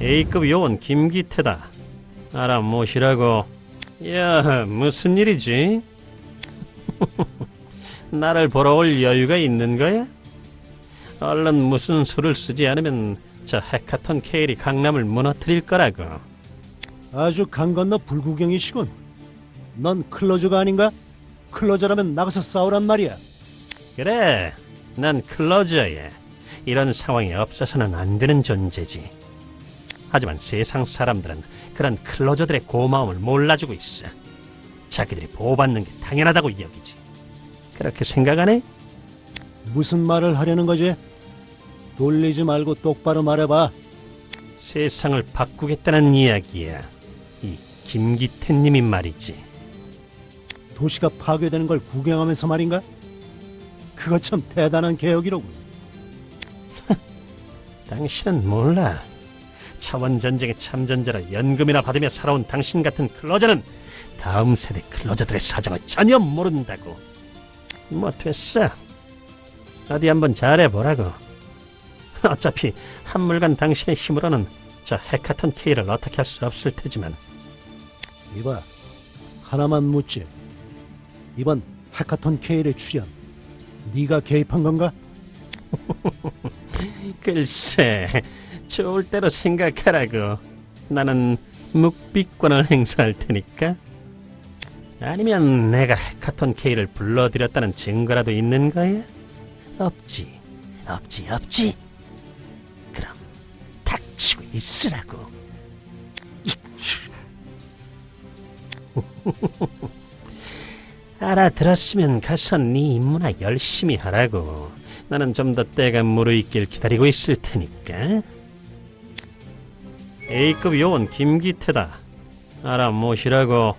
A급 요원 김기태다. 알아 모시라고. 야, 무슨 일이지? 나를 보러 올 여유가 있는 거야? 얼른 무슨 수를 쓰지 않으면 저 해카톤 케일이 강남을 무너뜨릴 거라고. 아주 강 건너 불구경이시군. 넌 클로저가 아닌가? 클로저라면 나가서 싸우란 말이야. 그래, 난 클로저야. 이런 상황이 없어서는 안 되는 존재지. 하지만 세상 사람들은 그런 클로저들의 고마움을 몰라주고 있어. 자기들이 보호받는 게 당연하다고 여기지. 그렇게 생각 안 해? 무슨 말을 하려는 거지? 돌리지 말고 똑바로 말해봐. 세상을 바꾸겠다는 이야기야. 이 김기태님이 말이지. 도시가 파괴되는 걸 구경하면서 말인가? 그거 참 대단한 개혁이로군. 당신은 몰라. 차원 전쟁의 참전자라 연금이나 받으며 살아온 당신 같은 클로저는 다음 세대 클로저들의 사정을 전혀 모른다고. 뭐 됐어. 어디 한번 잘해보라고. 어차피 한물간 당신의 힘으로는 저 헤카톤 케이를 어떻게 할 수 없을 테지만 이봐, 하나만 묻지. 이번 하카톤 K의 출연, 네가 개입한 건가? 글쎄 좋을 대로 생각하라고. 나는 묵비권을 행사할 테니까. 아니면 내가 헤카톤 케이를 불러들였다는 증거라도 있는 거야? 없지, 없지, 없지. 그럼 닥치고 있으라고. 알아들었으면 가서 네 임무나 열심히 하라고. 나는 좀 더 때가 무르익길 기다리고 있을 테니까. A급 요원 김기태다. 알아 모시라고.